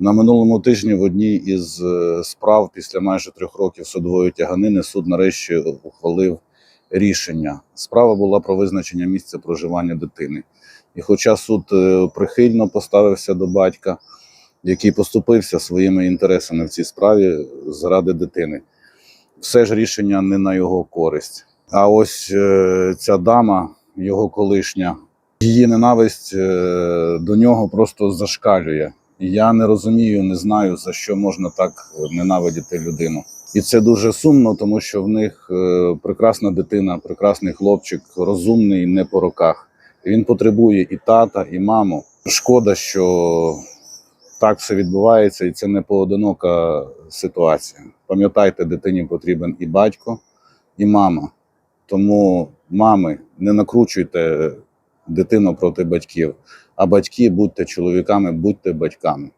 На минулому тижні в одній із е, справ після майже трьох років судової тяганини суд нарешті ухвалив рішення. Справа була про визначення місця проживання дитини. І хоча суд е, прихильно поставився до батька, який поступився своїми інтересами в цій справі заради дитини, все ж рішення не на його користь. А ось е, ця дама, його колишня, її ненависть до нього просто зашкалює. Я не розумію, не знаю за що можна так ненавидіти людину. І це дуже сумно, тому що в них е, прекрасна дитина, прекрасний хлопчик, розумний, не по роках. Він потребує і тата, і маму. Шкода, що так все відбувається, і це не поодинока ситуація. Пам'ятайте, дитині потрібен і батько, і мама. Тому, мами, не накручуйте дитину проти батьків, а батьки будьте чоловіками, будьте батьками.